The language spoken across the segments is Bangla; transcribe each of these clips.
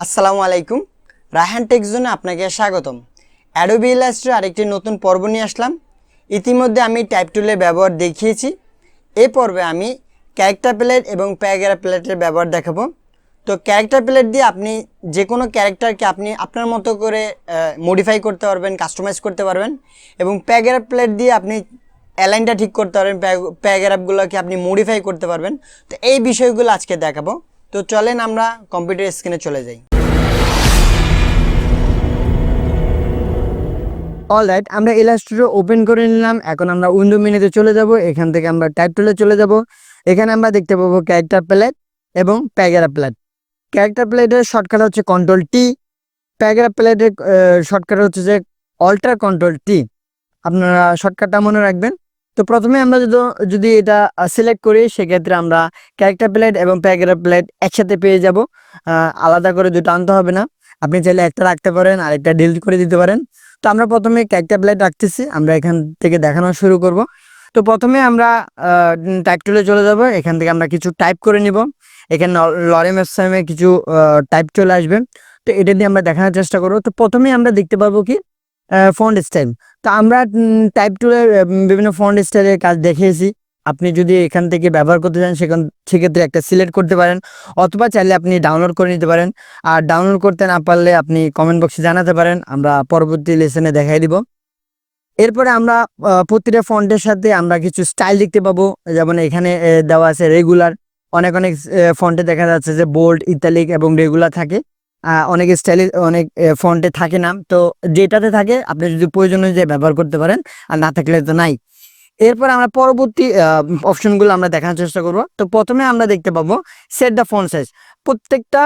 আসসালামু আলাইকুম। রায়হান টেক জোনে আপনাকে স্বাগতম। অ্যাডোবি ইলাস্ট্রের আরেকটি নতুন পর্ব নিয়ে আসলাম। ইতিমধ্যে আমি টাইপ টুলের ব্যবহার দেখিয়েছি। এ পর্বে আমি ক্যারেক্টার প্লেট এবং প্যারাগ্রাফ প্লেটের ব্যবহার দেখাবো। তো ক্যারেক্টার প্লেট দিয়ে আপনি যে কোনো ক্যারেক্টারকে আপনি আপনার মতো করে মডিফাই করতে পারবেন কাস্টমাইজ করতে পারবেন এবং প্যারাগ্রাফ প্লেট দিয়ে আপনি অ্যালাইনটা ঠিক করতে পারবেন প্যারাগ্রাফগুলোকে আপনি মডিফাই করতে পারবেন। তো এই বিষয়গুলো আজকে দেখাবো। তো চলেন আমরা কম্পিউটার স্ক্রিনে চলে যাই। অল রাইট আমরা ইলাস্ট্রেটর ওপেন করে নিলাম। এখন আমরা উইন্ডো মিনিতে চলে যাব। এখান থেকে আমরা টাইপ টুলে চলে যাব। এখানে আমরা দেখতে পাবো ক্যারেক্টার প্লেট এবং প্যাগেরা প্লেট ক্যারেক্টার প্লেটের শর্টকাট হচ্ছে কন্ট্রোল টি প্যাগেরা প্লেটের শর্টকাট হচ্ছে যে অল্টার কন্ট্রোল টি আপনারা শর্টকাটটা মনে রাখবেন। তো প্রথমে আমরা যদি যদি এটা সিলেক্ট করি, সেক্ষেত্রে আমরা ক্যারেক্টার প্লেট এবং প্যাগেরা প্লেট একসাথে পেয়ে যাব। আলাদা করে দুটো আনতে হবে না। আপনি চাইলে একটা রাখতে পারেন, আরেকটা ডিলিট করে দিতে পারেন। তো আমরা প্রথমে ক্যারেক্টার প্লেট রাখতেছি, আমরা এখান থেকে দেখানো শুরু করব। তো প্রথমে আমরা টাইপ টুলে চলে যাব, এখান থেকে আমরা কিছু টাইপ করে নিব। এখানে লরেম এসএমে কিছু টাইপ চলে আসবে। তো এটা দিয়ে আমরা দেখানোর চেষ্টা করব। তো প্রথমে আমরা দেখতে পাবো কি ফন্ট স্টাইল তো আমরা টাইপ টুলের বিভিন্ন ফন্ট স্টাইলের কাজ দেখিয়েছি আপনি যদি এখান থেকে ব্যবহার করতে চান, সেখান, সেক্ষেত্রে একটা সিলেক্ট করতে পারেন, অথবা চাইলে আপনি ডাউনলোড করে নিতে পারেন। আর ডাউনলোড করতে না পারলে আপনি কমেন্ট বক্সে জানাতে পারেন। আমরা পরবর্তী লেসনে দেখাই দিব। এরপরে আমরা প্রতিটা ফন্টের সাথে আমরা কিছু স্টাইল দেখতে পাবো। যেমন এখানে দেওয়া আছে রেগুলার অনেক অনেক ফন্টে দেখা যাচ্ছে যে বোল্ড ইতালিক এবং রেগুলার থাকে। অনেক স্টাইলে অনেক ফন্টে থাকে না তো যেটাতে থাকে, আপনি যদি প্রয়োজন অনুযায়ী ব্যবহার করতে পারেন, আর না থাকলে তো নাই। এরপর আমরা পরবর্তী অপশনগুলো আমরা দেখানোর চেষ্টা করব। তো প্রথমে আমরা দেখতে পাবো সেট দ্য ফন্ট সাইজ প্রত্যেকটা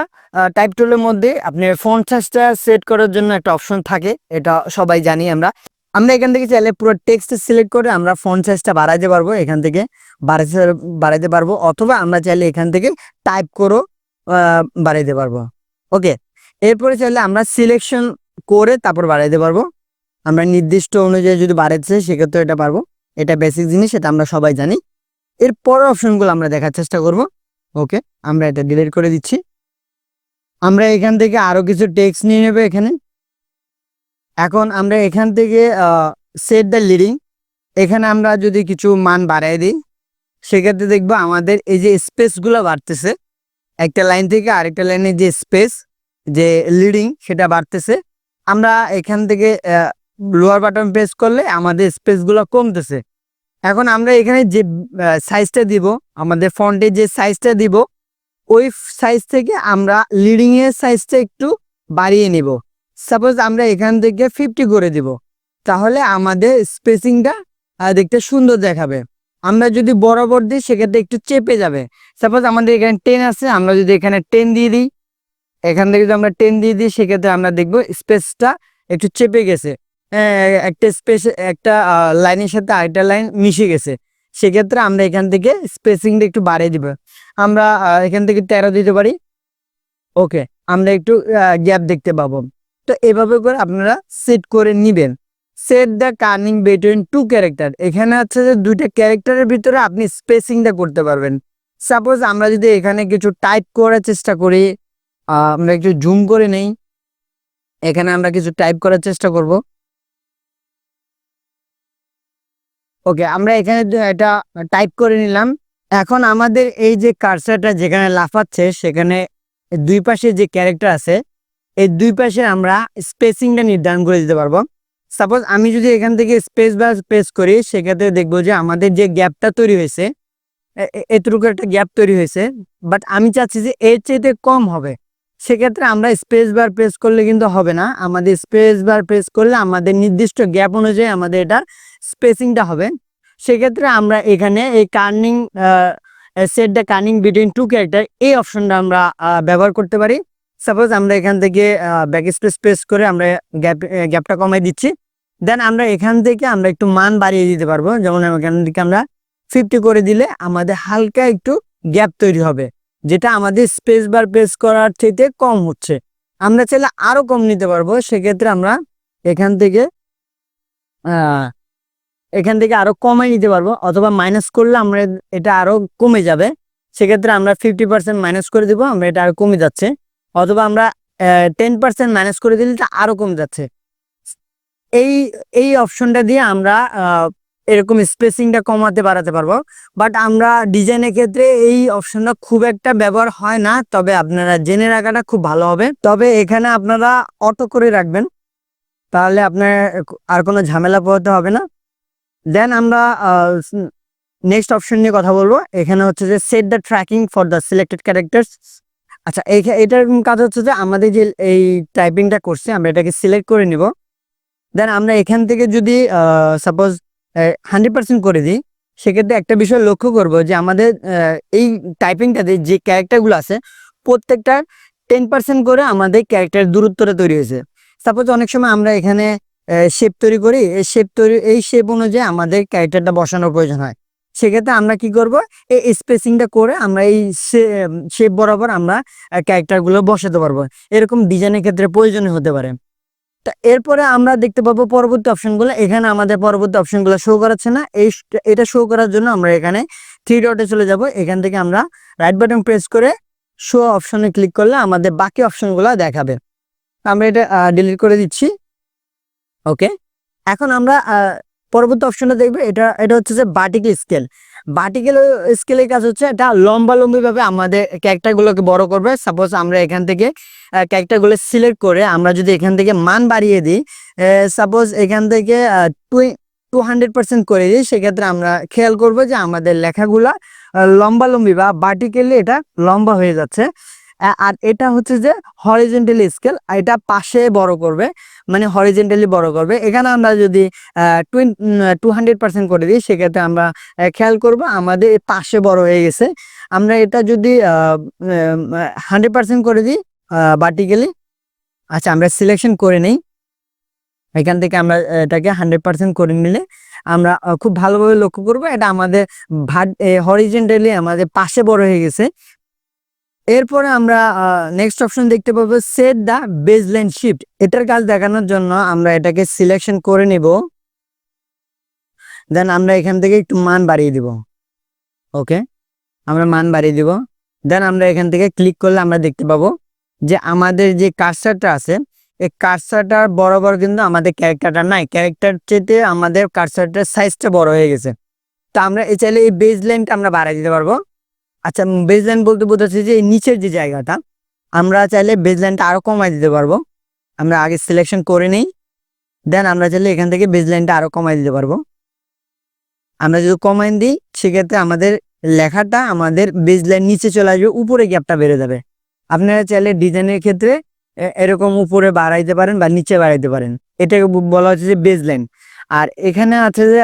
টাইপ টুলের মধ্যে আপনি ফন্ট সাইজটা সেট করার জন্য একটা অপশন থাকে, এটা সবাই জানি আমরা। আমরা এখান থেকে চাইলে পুরো টেক্সট সিলেক্ট করে আমরা ফন্ট সাইজটা বাড়াইতে পারব, এখান থেকে বাড়াইতে বাড়াইতে পারব, অথবা আমরা চাইলে এখান থেকে টাইপ করেও বাড়াইতে পারব। ওকে এরপরে চাইলে আমরা সিলেকশন করে তারপর বাড়াইতে পারব। আমরা নির্দিষ্ট অনুযায়ী যদি বাড়াইতে চাই, সেক্ষেত্রে এটা পারব। এটা বেসিক জিনিস, এটা আমরা সবাই জানি। এর পরের অপশনগুলো আমরা দেখার চেষ্টা করব। ওকে আমরা এটা ডিলিট করে দিচ্ছি। আমরা এখান থেকে আরও কিছু টেক্সট নিয়ে নেব এখানে। এখন আমরা এখান থেকে সেট দ্য লিডিং এখানে আমরা যদি কিছু মান বাড়াই দিই, সেক্ষেত্রে দেখব আমাদের এই যে স্পেসগুলো বাড়তেছে, একটা লাইন থেকে আরেকটা লাইনের যে স্পেস যে লিডিং সেটা বাড়তেছে। আমরা এখান থেকে লোয়ার বাটন প্রেস করলে আমাদের স্পেসগুলো কমতেছে। এখন আমরা এখানে যে সাইজটা দিব, আমাদের ফন্টের যে সাইজটা দিব, ওই সাইজ থেকে আমরা লিডিং এর সাইজটা একটু বাড়িয়ে নিব। সাপোজ আমরা এখান থেকে ফিফটি করে দিব, তাহলে আমাদের স্পেসিংটা দেখতে সুন্দর দেখাবে। আমরা যদি বরাবর দিই, সেক্ষেত্রে একটু চেপে যাবে। সাপোজ আমাদের এখানে টেন আছে, আমরা যদি এখানে টেন দিয়ে দিই এখান থেকে যদি আমরা টেন দিয়ে দিই সেক্ষেত্রে আমরা দেখব স্পেসটা একটু চেপে গেছে। আহ, একটা স্পেস একটা লাইনের সাথে আরেকটা লাইন মিশে গেছে। সেক্ষেত্রে আমরা এখান থেকে স্পেসিংটা একটু বাড়িয়ে দিব। আমরা এখান থেকে তেরো দিতে পারি। ওকে আমরা একটু গ্যাপ দেখতে পাবো। তো এভাবে করে আপনারা সেট করে নিবেন। Set the kerning between two character এখানে হচ্ছে যে দুইটা ক্যারেক্টারের ভিতরে আপনি স্পেসিংটা করতে পারবেন। সাপোজ আমরা যদি এখানে কিছু টাইপ করার চেষ্টা করি আমরা একটু জুম করে নেই। এখানে আমরা কিছু টাইপ করার চেষ্টা করব। ওকে আমরা এখানে এটা টাইপ করে নিলাম। এখন আমাদের এই যে কার্সারটা যেখানে লাফাচ্ছে, সেখানে দুই পাশে যে ক্যারেক্টার আছে, এই দুই পাশে আমরা স্পেসিংটা নির্ধারণ করে দিতে পারব। সাপোজ আমি যদি এখান থেকে স্পেস বা স্পেস করি, সেক্ষেত্রে দেখব যে আমাদের যে গ্যাপটা তৈরি হয়েছে এতটুকু একটা গ্যাপ তৈরি হয়েছে বাট আমি চাচ্ছি যে এর চাইতে কম হবে। সেক্ষেত্রে আমরা স্পেস বার প্রেস করলে কিন্তু হবে না। আমাদের স্পেস বার প্রেস করলে আমাদের নির্দিষ্ট গ্যাপ অনুযায়ী আমাদের এটা স্পেসিংটা হবে। সেক্ষেত্রে আমরা এখানে এই kerning set the kerning between two character এই অপশনটা আমরা ব্যবহার করতে পারি। সাপোজ আমরা এখান থেকে ব্যাক স্পেস প্রেস করে আমরা গ্যাপ গ্যাপটা কমাই দিচ্ছি। দেন আমরা এখান থেকে আমরা একটু মান বাড়িয়ে দিতে পারব। যেমন এখান থেকে আমরা ফিফটি করে দিলে আমাদের হালকা একটু গ্যাপ তৈরি হবে। যেটা আমাদের স্পেস বার প্রেস করার থেকে কম হচ্ছে। আমরা চাইলে আরও কম নিতে পারব, সেক্ষেত্রে আমরা এখান থেকে এখান থেকে আরও কমাই নিতে পারব, অথবা মাইনাস করলে আমরা এটা আরও কমে যাবে। সেক্ষেত্রে আমরা ফিফটি পার্সেন্ট মাইনাস করে দিব, আমরা এটা আরও কমে যাচ্ছে। অথবা আমরা টেন পার্সেন্ট ম্যানেজ করে দিলে আরও কমে যাচ্ছে। এই এই অপশনটা দিয়ে আমরা এরকম স্পেসিংটা কমাতে বাড়াতে পারব। বাট আমরা ডিজাইনের ক্ষেত্রে এই অপশনটা খুব একটা ব্যবহার হয় না, তবে আপনারা জেনে রাখাটা খুব ভালো হবে। তবে এখানে আপনারা অটো করে রাখবেন, তাহলে আপনার আর কোনো ঝামেলা পোহাতে হবে না। দেন আমরা নেক্সট অপশন নিয়ে কথা বলব। এখানে হচ্ছে যে set the tracking for the selected characters আচ্ছা এটার কাজ হচ্ছে যে আমাদের যে এই টাইপিংটা করছি, আমরা এটাকে সিলেক্ট করে নিব। দেন আমরা এখান থেকে যদি সাপোজ হান্ড্রেড পার্সেন্ট করে দিই। সেক্ষেত্রে একটা বিষয় লক্ষ্য করব যে আমাদের এই টাইপিংটাতে যে ক্যারেক্টারগুলো আছে, প্রত্যেকটা টেন পার্সেন্ট করে আমাদের ক্যারেক্টার দূরত্বটা তৈরি হয়েছে। সাপোজ অনেক সময় আমরা এখানে শেপ তৈরি করি, এই শেপ তৈরি, এই শেপ অনুযায়ী আমাদের ক্যারেক্টারটা বসানোর প্রয়োজন হয়। সেক্ষেত্রে আমরা কি করব, এই স্পেসিংটা করে আমরা এই শেপ বরাবর আমরা ক্যারেক্টারগুলো বসাতে পারব। এরকম ডিজাইনের ক্ষেত্রে প্রয়োজনীয় হতে পারে। এরপরে আমরা দেখতে পাবো পরবর্তী অপশনগুলো। এখানে আমাদের পরবর্তী অপশনগুলো শো করাচ্ছে না। এই এটা শো করার জন্য আমরা এখানে থ্রি ডটে চলে যাব। এখান থেকে আমরা রাইট বাটন প্রেস করে শো অপশনে ক্লিক করলে আমাদের বাকি অপশনগুলো দেখাবে। আমরা এটা ডিলিট করে দিচ্ছি। ওকে এখন আমরা পরবর্তী অপশনটা দেখবে। এটা এটা হচ্ছে যে বার্টিক্যাল স্কেল বার্টিক্যাল স্কেলের কাজ হচ্ছে এটা লম্বা লম্বি ভাবে আমাদের ক্যারেক্টারগুলোকে বড় করবে। সাপোজ আমরা এখান থেকে ক্যারেক্টারগুলো সিলেক্ট করে আমরা যদি এখান থেকে মান বাড়িয়ে দিই সাপোজ এখান থেকে টু হান্ড্রেড পার্সেন্ট করে দিই, সেক্ষেত্রে আমরা খেয়াল করব যে আমাদের লেখাগুলা লম্বালম্বি লম্বা লম্বি বা বার্টিক্যালি এটা লম্বা হয়ে যাচ্ছে। আর এটা হচ্ছে যে হরিজেন্টালি স্কেল এটা পাশে বড় করবে মানে হরিজেন্টালি বড় করবে। এখানে আমরা যদি টু হান্ড্রেড পার্সেন্ট করে দিই, সেক্ষেত্রে আমরা খেয়াল করব আমাদের পাশে বড় হয়ে গেছে। আমরা এটা যদি হান্ড্রেড পার্সেন্ট করে দিই ভার্টিক্যালি আচ্ছা আমরা সিলেকশন করে নেই। এখান থেকে আমরা এটাকে হান্ড্রেড পার্সেন্ট করে নিলে আমরা খুব ভালোভাবে লক্ষ্য করব, এটা আমাদের ভাট হরিজেন্টালি আমাদের পাশে বড় হয়ে গেছে। এরপরে আমরা নেক্সট অপশন দেখতে পাবো সেট দা বেসলাইন শিফট এটার কাজ দেখানোর জন্য আমরা এটাকে সিলেকশন করে নিব। দেন আমরা এখান থেকে একটু মান বাড়িয়ে দিব। ওকে আমরা মান বাড়িয়ে দিব। দেন আমরা এখান থেকে ক্লিক করলে আমরা দেখতে পাবো যে আমাদের যে কার্সারটা আছে, এই কার্সারটার বরাবর কিন্তু আমাদের ক্যারেক্টারটা নাই। ক্যারেক্টার চেতে আমাদের কার্সারটার সাইজটা বড় হয়ে গেছে। তো আমরা এই চাইলে এই বেজ লাইনটা আমরা বাড়াই দিতে পারব। আচ্ছা বেজ লাইন বলতে বোঝাচ্ছে যে নিচের যে জায়গাটা, আমরা চাইলে বেজ লাইনটা আরও কমাই দিতে পারব। আমরা আগে সিলেকশন করে নিই দেন আমরা চাইলে এখান থেকে বেজ লাইনটা আরও কমাই দিতে পারব। আমরা যদি কমাই দিই, সেক্ষেত্রে আমাদের লেখাটা আমাদের বেজ লাইন নিচে চলে আসবে, উপরে গ্যাপটা বেড়ে যাবে। আপনারা চাইলে ডিজাইনের ক্ষেত্রে এরকম উপরে বাড়াইতে পারেন বা নিচে বাড়াইতে পারেন। এটাকে বলা হচ্ছে যে বেজ লাইন আর এখানে আছে যে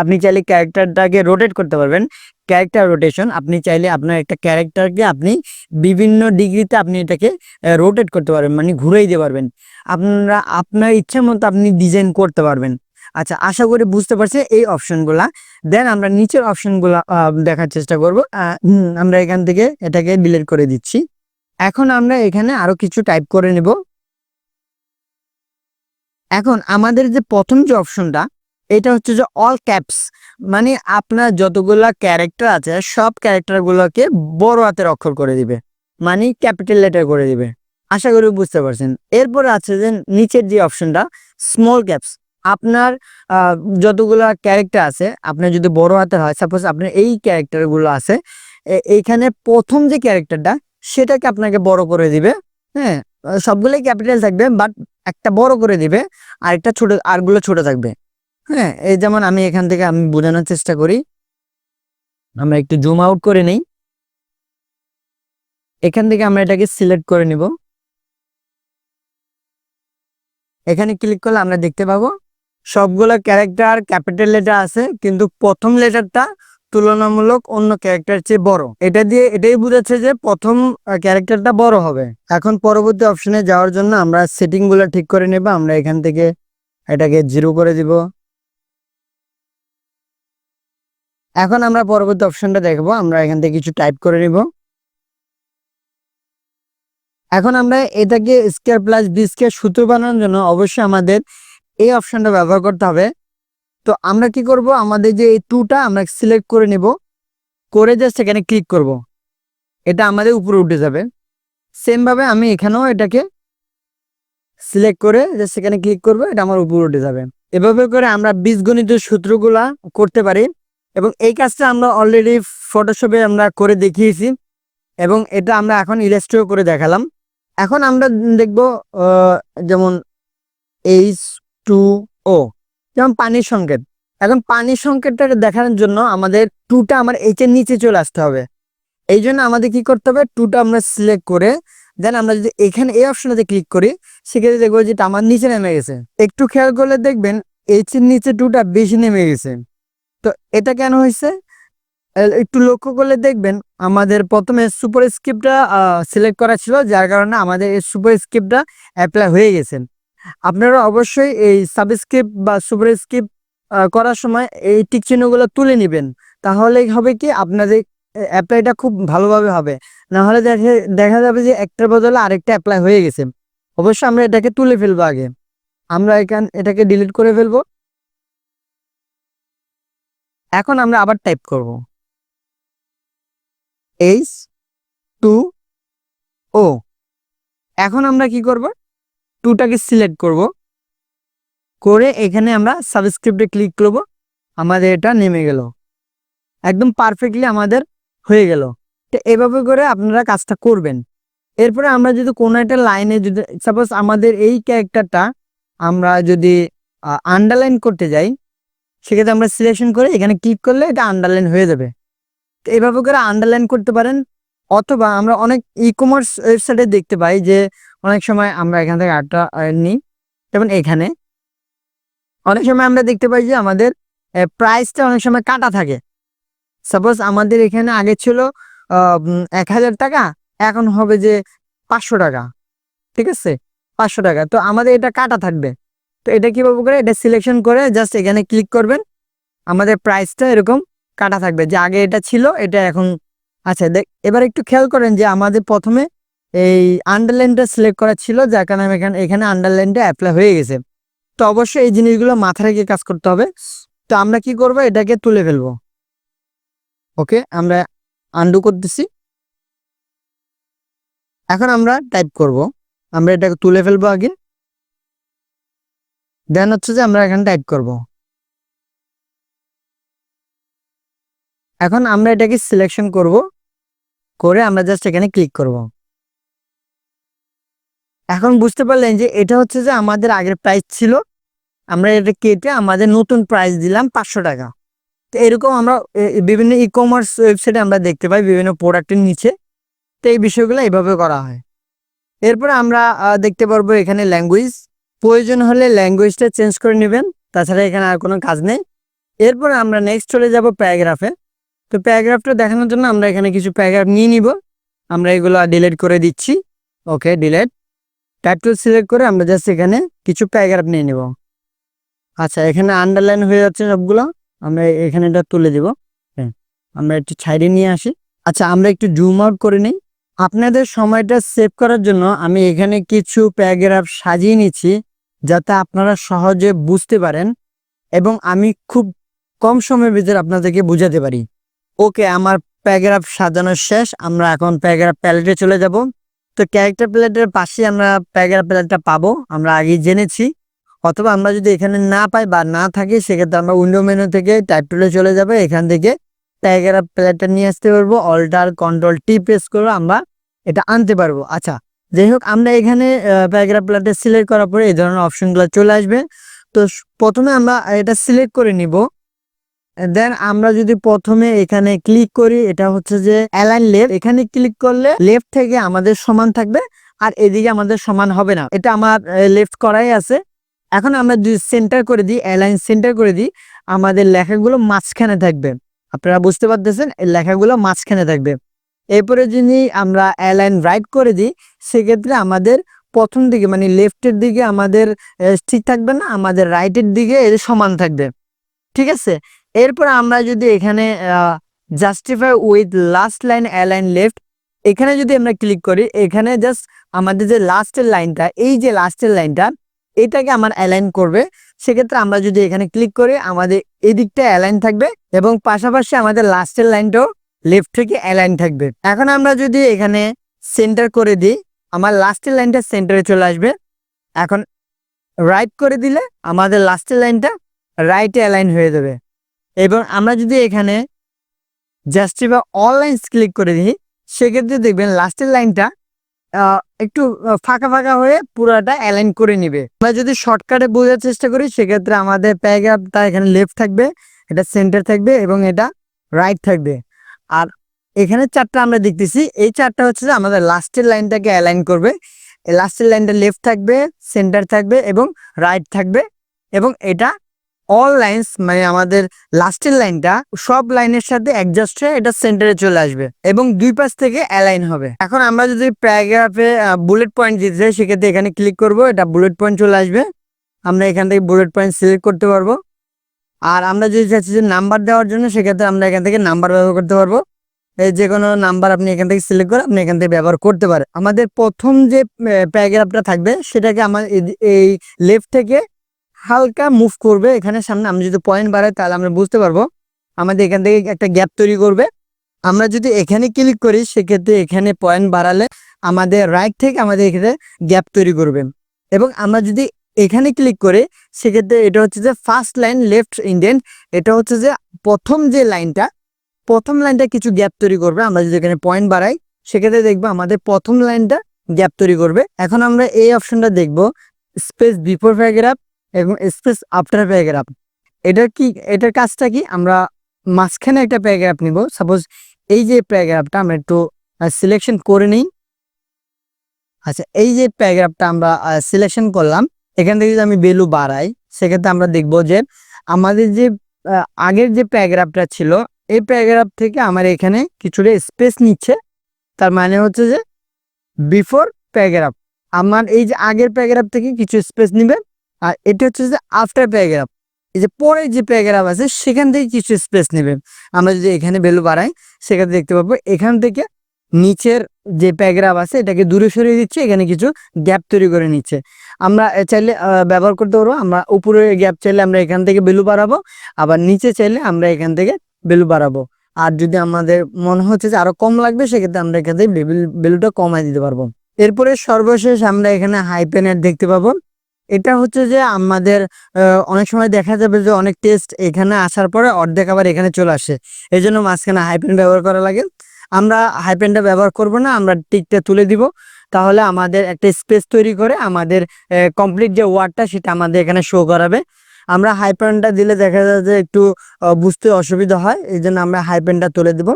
আপনি চাইলে ক্যারেক্টারটাকে রোটেট করতে পারবেন। ক্যারেক্টার রোটেশন আপনি চাইলে আপনার একটা ক্যারেক্টারকে আপনি বিভিন্ন ডিগ্রিতে আপনি এটাকে রোটেট করতে পারবেন মানে ঘুরেই দিতে পারবেন। আপনারা, আপনার ইচ্ছা মতো আপনি ডিজাইন করতে পারবেন। আচ্ছা আশা করি বুঝতে পারছি এই অপশনগুলা দেন আমরা নিচের অপশনগুলা দেখার চেষ্টা করব। আমরা এখান থেকে এটাকে ডিলিট করে দিচ্ছি। এখন আমরা এখানে আরও কিছু টাইপ করে নেব। এখন আমাদের যে প্রথম যে অপশনটা এটা হচ্ছে যে অল ক্যাপস মানে আপনার যতগুলা ক্যারেক্টার আছে, সব ক্যারেক্টারগুলোকে বড় হাতের অক্ষর করে দিবে মানে ক্যাপিটাল লেটার করে দিবে। আশা করি বুঝতে পারছেন। এরপর আছে যে নিচের যে অপশনটা স্মল ক্যাপস আপনার যতগুলা ক্যারেক্টার আছে, আপনার যদি বড় হাতের হয় সাপোজ আপনার এই ক্যারেক্টারগুলো আছে এইখানে প্রথম যে ক্যারেক্টারটা সেটাকে আপনাকে বড় করে দিবে হ্যাঁ সবগুলোই ক্যাপিটাল থাকবে বাট একটা বড় করে দিবে আর একটা ছোট, আরগুলো ছোট থাকবে। হ্যাঁ এই যেমন আমি এখান থেকে আমি বোঝানোর চেষ্টা করি। আমরা একটু জুম আউট করে নেই। এখান থেকে আমরা এটাকে সিলেক্ট করে নিব। এখানে ক্লিক করলে আমরা দেখতে পাবো, সবগুলো ক্যারেক্টার ক্যাপিটাল লেটার আছে, কিন্তু প্রথম লেটারটা তুলনামূলক অন্য ক্যারেক্টার চেয়ে বড়। এটা দিয়ে এটাই বুঝাচ্ছে যে প্রথম ক্যারেক্টারটা বড় হবে। এখন পরবর্তী অপশনে যাওয়ার জন্য আমরা সেটিংগুলো ঠিক করে নেব, আমরা এখান থেকে এটাকে জিরো করে দিব। এখন আমরা পরবর্তী অপশনটা দেখব, আমরা এখান থেকে কিছু টাইপ করে নিব। এখন আমরা এটাকে স্কোয়ার প্লাস বি স্কোয়ার সূত্র বানানোর জন্য অবশ্যই আমাদের এই অপশনটা ব্যবহার করতে হবে। তো আমরা কি করব? আমাদের যে এই টুটা আমরা সিলেক্ট করে নেব। করে যে সেখানে ক্লিক করব। এটা আমাদের উপরে উঠে যাবে। সেম ভাবে আমি এখানেও এটাকে সিলেক্ট করে যে সেখানে ক্লিক করব, এটা আমার উপর উঠে যাবে। এভাবে করে আমরা বীজগণিত সূত্রগুলা করতে পারি এবং এই কাজটা আমরা অলরেডি ফটোশপে আমরা করে দেখিয়েছি এবং এটা আমরা এখন ইলাস্ট্রিও করে দেখালাম। এখন আমরা দেখব যেমন এইচ টু ও যেমন পানির সংকেত। এখন পানির সংকেতটাকে দেখানোর জন্য আমাদের টুটা আমার এইচের নিচে চলে আসতে হবে। এই জন্য আমাদের কি করতে হবে? টুটা আমরা সিলেক্ট করে দেন আমরা যদি এখানে এই অপশনটাতে ক্লিক করি, সেক্ষেত্রে দেখব যেটা আমার নিচে নেমে গেছে। একটু খেয়াল করলে দেখবেন এইচ এর নিচে টুটা বেশি নেমে গেছে। তো এটা কেন হয়েছে? একটু লক্ষ্য করলে দেখবেন আমাদের প্রথমে সুপার স্ক্রিপ্টটা সিলেক্ট করা ছিল, যার কারণে আমাদের এই সুপার স্ক্রিপ্টটা অ্যাপ্লাই হয়ে গেছে। আপনারা অবশ্যই এই সাবস্ক্রিপ্ট বা সুপার স্ক্রিপ্ট করার সময় এই টিক চিহ্নগুলো তুলে নেবেন। তাহলে হবে কি আপনাদের অ্যাপ্লাইটা খুব ভালোভাবে হবে। না হলে দেখে, দেখা যাবে যে একটার বদলে আরেকটা অ্যাপ্লাই হয়ে গেছে। অবশ্যই আমরা এটাকে তুলে ফেলব আগে। আমরা এখান, এটাকে ডিলিট করে ফেলব। এখন আমরা আবার টাইপ করব। এইচ টু ও এখন আমরা কি করব? টুটাকে সিলেক্ট করব। করে এখানে আমরা সাবস্ক্রিপ্টে ক্লিক করব। আমাদের এটা নেমে গেল। একদম পারফেক্টলি আমাদের হয়ে গেল। তো এভাবে করে আপনারা কাজটা করবেন। এরপরে আমরা যদি কোনো একটা লাইনে যদি সাপোজ আমাদের এই ক্যারেক্টারটা আমরা যদি আন্ডারলাইন করতে যাই, সেক্ষেত্রে আমরা সিলেকশন করে এখানে ক্লিক করলে এটা আন্ডারলাইন হয়ে যাবে। তো এইভাবে করে আন্ডারলাইন করতে পারেন। অথবা আমরা অনেক ই কমার্স ওয়েবসাইটে দেখতে পাই যে অনেক সময় আমরা এখান থেকে আটটা নিই। যেমন এখানে। অনেক সময় আমরা দেখতে পাই যে আমাদের প্রাইসটা অনেক সময় কাটা থাকে। সাপোজ আমাদের এখানে আগে ছিল এক হাজার টাকা, এখন হবে যে পাঁচশো টাকা। ঠিক আছে? পাঁচশো টাকা। তো আমাদের এটা কাটা থাকবে। তো এটা কীভাবে করে? এটা সিলেকশন করে জাস্ট এখানে ক্লিক করবেন। আমাদের প্রাইসটা এরকম কাটা থাকবে যে আগে এটা ছিল, এটা এখন আচ্ছা দেখ, এবার একটু খেয়াল করেন যে আমাদের প্রথমে এই আন্ডারলাইনটা সিলেক্ট করা ছিল, যার কারণে এখানে এখানে আন্ডারলাইনটা অ্যাপ্লাই হয়ে গেছে। তো অবশ্যই এই জিনিসগুলো মাথা রেখে কাজ করতে হবে। তো আমরা কি করব? এটাকে তুলে ফেলব। ওকে, আমরা আন্ডু করতেছি। এখন আমরা টাইপ করব। আমরা এটাকে তুলে ফেলব আগে দেন হচ্ছে যে আমরা এখানে টাইপ করব। এখন আমরা এটাকে সিলেকশন করব। করে আমরা জাস্ট এখানে ক্লিক করব। এখন বুঝতে পারলেন যে এটা হচ্ছে যে আমাদের আগের প্রাইস ছিল। আমরা এটা কেটে আমাদের নতুন প্রাইস দিলাম পাঁচশো টাকা। তো এরকম আমরা বিভিন্ন ই কমার্স ওয়েবসাইটে আমরা দেখতে পাই বিভিন্ন প্রোডাক্টের নিচে। তো এই বিষয়গুলো এইভাবে করা হয়। এরপরে আমরা দেখতে পারব এখানে ল্যাঙ্গুয়েজ প্রয়োজন হলে ল্যাঙ্গুয়েজটা চেঞ্জ করে নেবেন। তাছাড়া এখানে আর কোনো কাজ নেই। এরপর আমরা নেক্সট চলে যাব প্যারাগ্রাফে। তো প্যারাগ্রাফটা দেখানোর জন্য আমরা এখানে কিছু প্যারাগ্রাফ নিয়ে নিব। আমরা এগুলো ডিলেট করে দিচ্ছি। ওকে ডিলেট টাইটেল সিলেক্ট করে আমরা জাস্ট এখানে কিছু প্যারাগ্রাফ নিয়ে নিব। আচ্ছা এখানে আন্ডারলাইন হয়ে যাচ্ছে সবগুলো। আমরা এখানে এটা তুলে দিব। হ্যাঁ আমরা একটু ছাইডে নিয়ে আসি। আচ্ছা আমরা একটু জুম আউট করে নিই। আপনাদের সময়টা সেভ করার জন্য আমি এখানে কিছু প্যারাগ্রাফ সাজিয়ে নিচ্ছি যাতে আপনারা সহজে বুঝতে পারেন এবং আমি খুব কম সময়ের ভিতরে আপনাদেরকে বুঝাতে পারি। ওকে, আমার প্যারাগ্রাফ সাজানো শেষ, আমরা এখন প্যারাগ্রাফ প্যালেটে চলে যাব। তো ক্যারেক্টার প্যালেটের পাশে আমরা প্যারাগ্রাফ প্যালেটটা পাবো, আমরা আগেই জেনেছি। অথবা আমরা যদি এখানে না পাই বা না থাকি, সেক্ষেত্রে আমরা উইন্ডো মেনু থেকে টাইপ টুলে চলে যাব, এখান থেকে প্যারাগ্রাফ প্যালেটটা নিয়ে আসতে পারব। অল্টার, কন্ট্রোল টি, প্রেস করে, আমরা এটা আনতে পারব। আচ্ছা যাই হোক, আমরা এখানে প্যারাগ্রাফ প্যালেটে সিলেক্ট করার পরে এই ধরনের অপশনগুলো চলে আসবে। তো প্রথমে আমরা এটা সিলেক্ট করে নিব। দেন আমরা যদি প্রথমে এখানে ক্লিক করি, এটা হচ্ছে যে অ্যালাইন লেফট এখানে ক্লিক করলে লেফট থেকে আমাদের সমান থাকবে আর এদিকে আমাদের সমান হবে না। এটা আমার লেফট করাই আছে। এখন আমরা যদি সেন্টার করে দিই অ্যালাইন সেন্টার করে দিই, আমাদের লেখাগুলো মাঝখানে থাকবে। আপনারা বুঝতে পারতেছেন? এই লেখাগুলো মাঝখানে থাকবে। এরপরে যদি আমরা অ্যালাইন রাইট করে দিই, সেক্ষেত্রে আমাদের প্রথম দিকে মানে লেফটের দিকে আমাদের ঠিক থাকবে না, আমাদের রাইটের দিকে সমান থাকবে। ঠিক আছে? এরপর আমরা যদি এখানে justify with last line align left এখানে যদি আমরা ক্লিক করি, এখানে জাস্ট আমাদের যে লাস্টের লাইনটা এই যে লাস্টের লাইনটা এটাকে আমার অ্যালাইন করবে। সেক্ষেত্রে আমরা যদি এখানে ক্লিক করি, আমাদের এদিকটা অ্যালাইন থাকবে এবং পাশাপাশি আমাদের লাস্টের লাইনটাও লেফট থেকে অ্যালাইন থাকবে। এখন আমরা যদি এখানে সেন্টার করে দিই, আমার লাস্টের লাইনটা সেন্টারে চলে আসবে। এখন রাইট করে দিলে আমাদের লাস্টের লাইনটা রাইটে অ্যালাইন হয়ে যাবে। এবং আমরা যদি এখানে জাস্টিফা অল লাইন্স ক্লিক করে দিই, সেক্ষেত্রে দেখবেন লাস্টের লাইনটা একটু ফাঁকা ফাঁকা হয়ে পুরাটা অ্যালাইন করে নিবে। আমরা যদি শর্টকাটে বোঝার চেষ্টা করি, সেক্ষেত্রে আমাদের প্যারাগ্রাফটা এখানে লেফট থাকবে, এটা সেন্টার থাকবে এবং এটা রাইট থাকবে। আর এখানে চারটা আমরা দেখতেছি, এই চারটা হচ্ছে যে আমাদের লাস্টের লাইনটাকে অ্যালাইন করবে। লাস্টের লাইনটা লেফট থাকবে সেন্টার থাকবে এবং রাইট থাকবে এবং এটা অল লাইন্স মানে আমাদের লাস্টের লাইনটা সব লাইনের সাথে অ্যাডজাস্ট হয়ে এটা সেন্টারে চলে আসবে এবং দুই পাশ থেকে অ্যালাইন হবে। এখন আমরা যদি প্যারাগ্রাফে বুলেট পয়েন্ট দিতে চাই সেক্ষেত্রে এখানে ক্লিক করব, এটা বুলেট পয়েন্ট চলে আসবে। আমরা এখান থেকে বুলেট পয়েন্ট সিলেক্ট করতে পারব। আর আমরা যদি চাচ্ছি যে নাম্বার দেওয়ার জন্য, সেক্ষেত্রে আমরা এখান থেকে নাম্বার ব্যবহার করতে পারব। এই যে কোনো নাম্বার আপনি এখান থেকে সিলেক্ট করে আপনি এখান থেকে ব্যবহার করতে পারেন। আমাদের প্রথম যে প্যারাগ্রাফটা থাকবে, সেটাকে আমার এই লেফট থেকে হালকা মুভ করবে এখানে সামনে। আমরা যদি পয়েন্ট বাড়াই, তাহলে আমরা বুঝতে পারব আমাদের এখান থেকে একটা গ্যাপ তৈরি করবে। আমরা যদি এখানে ক্লিক করি, সেক্ষেত্রে এখানে পয়েন্ট বাড়ালে আমাদের রাইট থেকে আমাদের এখানে গ্যাপ তৈরি করবে। এবং আমরা যদি এখানে ক্লিক করে, সেক্ষেত্রে এটা হচ্ছে যে ফার্স্ট লাইন লেফট ইন্ডেন্ট এটা হচ্ছে যে প্রথম যে লাইনটা প্রথম লাইনটা কিছু গ্যাপ তৈরি করবে। আমরা যদি এখানে পয়েন্ট বাড়াই, সেক্ষেত্রে দেখব আমাদের প্রথম লাইনটা গ্যাপ তৈরি করবে। এখন আমরা এই অপশনটা দেখব স্পেস বিফোর প্যারাগ্রাফ এবং স্পেস আফটার প্যারাগ্রাফ এটার কি, এটার কাজটা কি? আমরা মাঝখানে একটা প্যারাগ্রাফ নিব। সাপোজ এই যে প্যারাগ্রাফটা আমরা একটু সিলেকশন করে নিই। আচ্ছা এই যে প্যারাগ্রাফটা আমরা সিলেকশন করলাম, এখান থেকে যদি আমি ভ্যালু বাড়াই, সেক্ষেত্রে আমরা দেখব যে আমাদের যে আগের যে প্যারাগ্রাফটা ছিল, এই প্যারাগ্রাফ থেকে আমার এখানে কিছুটা স্পেস নিচ্ছে। তার মানে হচ্ছে যে বিফোর প্যারাগ্রাফ আমার এই যে আগের প্যারাগ্রাফ থেকে কিছু স্পেস নিবে। আর এটা হচ্ছে যে আফটার প্যারাগ্রাফ এই যে পরের যে প্যারাগ্রাফ আছে, সেখান থেকে কিছু স্পেস নেবে আমরা যদি এখানে ভ্যালু বাড়াই, সেখানে দেখতে পাবো এখান থেকে নিচের যে প্যারাগ্রাফ আছে, এটাকে দূরে সরিয়ে দিচ্ছে, এখানে কিছু গ্যাপ তৈরি করে নিচ্ছে। আমরা চাইলে ব্যবহার করতে পারব। আমরা উপরে গ্যাপ চাইলে আমরা এখান থেকে ভ্যালু বাড়াবো, আবার নিচে চাইলে আমরা এখান থেকে ভ্যালু বাড়াবো। আর যদি আমাদের মনে হচ্ছে যে আরও কম লাগবে, সেক্ষেত্রে আমরা এখান থেকে ভ্যালুটা কমায় দিতে পারব। এরপরে সর্বশেষ আমরা এখানে হাইপেনের দেখতে পাবো। এটা হচ্ছে যে আমাদের অনেক সময় দেখা যাবে যে অনেক টেস্ট এখানে আসার পরে অর্ধেক আবার এখানে চলে আসে। এই জন্য মাঝখানে হাইপেন ব্যবহার করা লাগে। আমরা হাইপেনটা ব্যবহার করব না, আমরা টিকটা তুলে দিব। তাহলে আমাদের একটা স্পেস তৈরি করে আমাদের কমপ্লিট যে ওয়ার্ডটা সেটা আমাদের এখানে শো করাবে। আমরা হাইপেনটা দিলে দেখা যায় যে একটু বুঝতে অসুবিধা হয় এই জন্য আমরা হাইপেনটা তুলে দিব।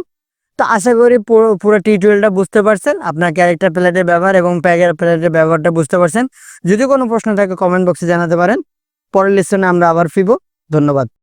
তো আশা করি পুরো পুরো টিউটোরিয়ালটা বুঝতে পারছেন। আপনার ক্যারেক্টার প্লেটের ব্যবহার এবং প্যাগের প্লেটের ব্যবহারটা বুঝতে পারছেন। যদি কোনো প্রশ্ন থাকে কমেন্ট বক্সে জানাতে পারেন। পরের লেসনে আমরা আবার ফিরব। ধন্যবাদ।